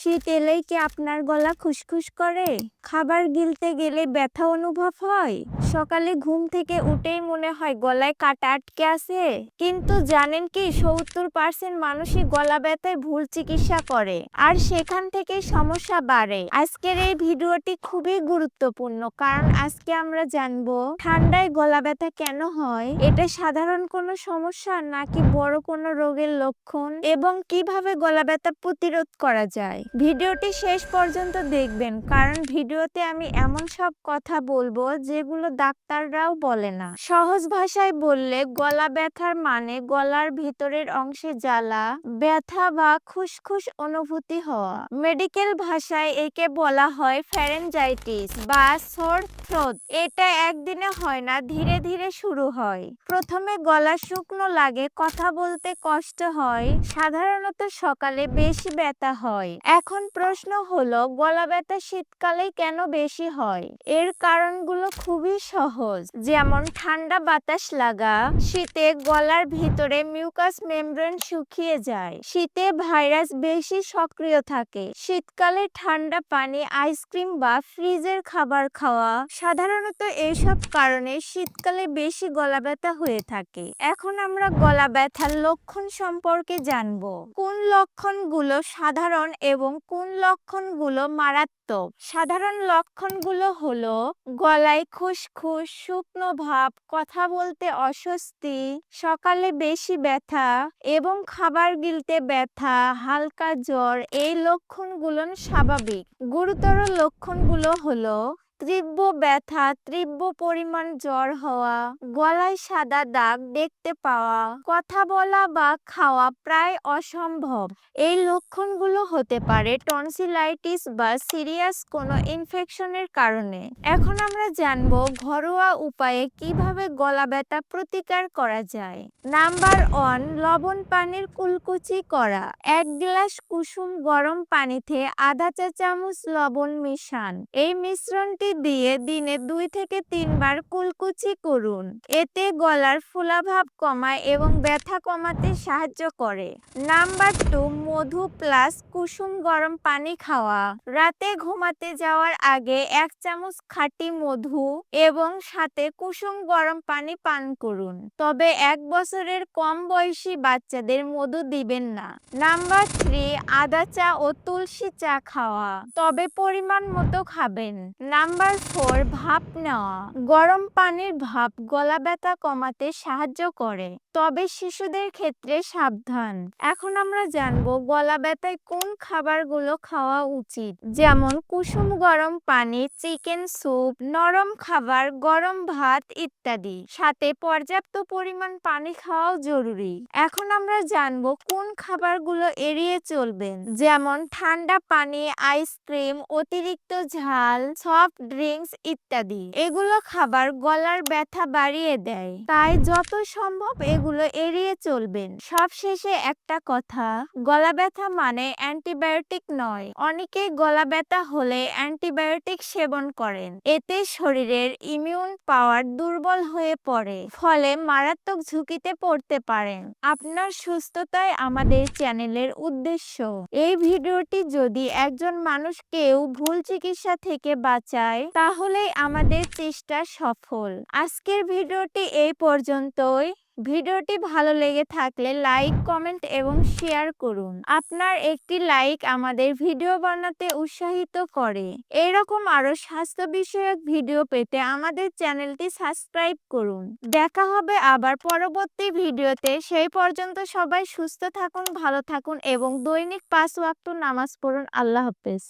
শীত এলেই কি আপনার গলা খুসখুস করে? খাবার গিলতে গেলে ব্যথা অনুভব হয়? সকালে ঘুম থেকে উঠেই মনে হয় গলায় কাটা আটকে আছে। কিন্তু জানেন কি, সত্তর পার্সেন্ট মানুষই গলা ব্যথায় ভুল চিকিৎসা করে। আর সেখান থেকে সমস্যা বাড়ে। আজকের এই ভিডিওটি খুবই গুরুত্বপূর্ণ, কারণ আজকে আমরা জানব, ঠান্ডায় গলা ব্যথা কেন হয়? এটা সাধারণ কোনো সমস্যা নাকি বড় কোনো রোগের লক্ষণ? এবং কীভাবে গলা ব্যথা প্রতিরোধ করা যায়? ভিডিওটি শেষ পর্যন্ত দেখবেন, কারণ ভিডিওতে আমি এমন সব কথা বলব যেগুলো ডাক্তাররাও বলে না। সহজ ভাষায় বললে গলা ব্যথার মানে গলার ভিতরের অংশে জ্বালা, ব্যথা বা খুসখুস অনুভূতি হওয়া। মেডিকেল ভাষায় একে বলা হয় ফ্যারেঞ্জাইটিস বা সোর থ্রোট এটা একদিনে হয় না, ধীরে ধীরে শুরু হয়। প্রথমে গলা শুকনো লাগে, কথা বলতে কষ্ট হয়, সাধারণত সকালে বেশি ব্যথা হয়। এখন প্রশ্ন হলো, গলা ব্যথা শীতকালে কেন বেশি হয়? এর কারণগুলো খুবই সহজ। যেমন, ঠান্ডা বাতাস লাগা, শীতে গলার ভিতরে মিউকাস মেমব্রেন শুকিয়ে যায়, শীতে ভাইরাস বেশি সক্রিয় থাকে, শীতকালে ঠান্ডা পানি আইসক্রিম বা ফ্রিজের খাবার খাওয়া, সাধারণত এইসব কারণে শীতকালে বেশি গলা ব্যথা হয়ে থাকে। এখন আমরা গলা ব্যথার লক্ষণ সম্পর্কে জানব। কোন লক্ষণগুলো সাধারণ এবং কোন লক্ষণগুলো মারাত্মক? সাধারণ লক্ষণগুলো হলো, গলায় খুসখুস, শুকনো ভাব, কথা বলতে অস্বস্তি, সকালে বেশি ব্যথা এবং খাবার গিলতে ব্যথা, হালকা জ্বর, এই লক্ষণগুলো স্বাভাবিক। গুরুতর লক্ষণগুলো হলো তীব্র ব্যথা, তীব্র পরিমাণ জ্বর হওয়া, গলায় সাদা দাগ দেখতে পাওয়া, কথা বলা বা খাওয়া প্রায় অসম্ভব। এই লক্ষণগুলো হতে পারে টনসিলাইটিস বা সিরিয়াস কোনো ইনফেকশনের কারণে। এখন আমরা জানব ঘরোয়া উপায়ে কীভাবে গলা ব্যথা প্রতিকার করা যায়। নাম্বার ওয়ান, লবণ পানির কুলকুচি করা। এক গ্লাস কুসুম গরম পানিতে আধা চা চামচ লবণ মিশান। এই মিশ্রণটি দিয়ে দিনে দুই থেকে তিনবার কুলকুচি করুন। এতে গলার ফোলাভাব কমায় এবং ব্যথা কমাতে সাহায্য করে। নাম্বার টু, মধু প্লাস কুসুম গরম পানি খাওয়া। রাতে ঘুমাতে যাওয়ার আগে এক চামচ খাঁটি মধু এবং সাথে কুসুম গরম পানি পান করুন। তবে এক বছরের কম বয়সী বাচ্চাদের মধু দিবেন না। নাম্বার থ্রি, আদা চা ও তুলসী চা খাওয়া। তবে পরিমাণ মতো খাবেন। নাম্বার ফোর ভাপ নেওয়া গরম পানির ভাপ গলা ব্যথা কমাতে সাহায্য করে, তবে শিশুদের ক্ষেত্রে সাবধান। এখন আমরা জানব গলা ব্যথায় কোন খাবারগুলো খাওয়া উচিত, যেমন কুসুম গরম পানি, চিকেন স্যুপ, নরম খাবার, গরম ভাত ইত্যাদি। সাথে পর্যাপ্ত পরিমাণ পানি খাওয়াও জরুরি। এখন আমরা জানব কোন খাবারগুলো এড়িয়ে চলবেন, যেমন ঠান্ডা পানি, আইসক্রিম, অতিরিক্ত ঝাল, সফট ড্রিঙ্কস ইত্যাদি। এগুলো খাবার গলার ব্যথা বাড়িয়ে দেয়। তাই যত সম্ভব এগুলো এড়িয়ে চলবেন। সবশেষে একটা কথা, গলা ব্যথা মানে অ্যান্টিবায়োটিক নয়। অনেকেই গলা ব্যথা হলে অ্যান্টিবায়োটিক সেবন করেন। এতে শরীরের ইমিউন পাওয়ার দুর্বল হয়ে পড়ে, ফলে মারাত্মক ঝুঁকিতে পড়তে পারেন। আপনার সুস্থতাই আমাদের চ্যানেলের উদ্দেশ্য। এই ভিডিওটি যদি একজন মানুষ কেউ ভুল চিকিৎসা থেকে বাঁচায় তাহলেই আমাদের চেষ্টা সফল। আজকের ভিডিওটি এই পর্যন্তই। ভিডিওটি ভালো লেগে থাকলে লাইক, কমেন্ট এবং শেয়ার করুন। আপনার একটি লাইক আমাদের ভিডিও বানাতে উৎসাহিত করে। এরকম আরও স্বাস্থ্য বিষয়ক ভিডিও পেতে আমাদের চ্যানেলটি সাবস্ক্রাইব করুন। দেখা হবে আবার পরবর্তী ভিডিওতে। সেই পর্যন্ত সবাই সুস্থ থাকুন, ভালো থাকুন এবং দৈনিক পাঁচ ওয়াক্ত নামাজ পড়ুন। আল্লাহ হাফেজ।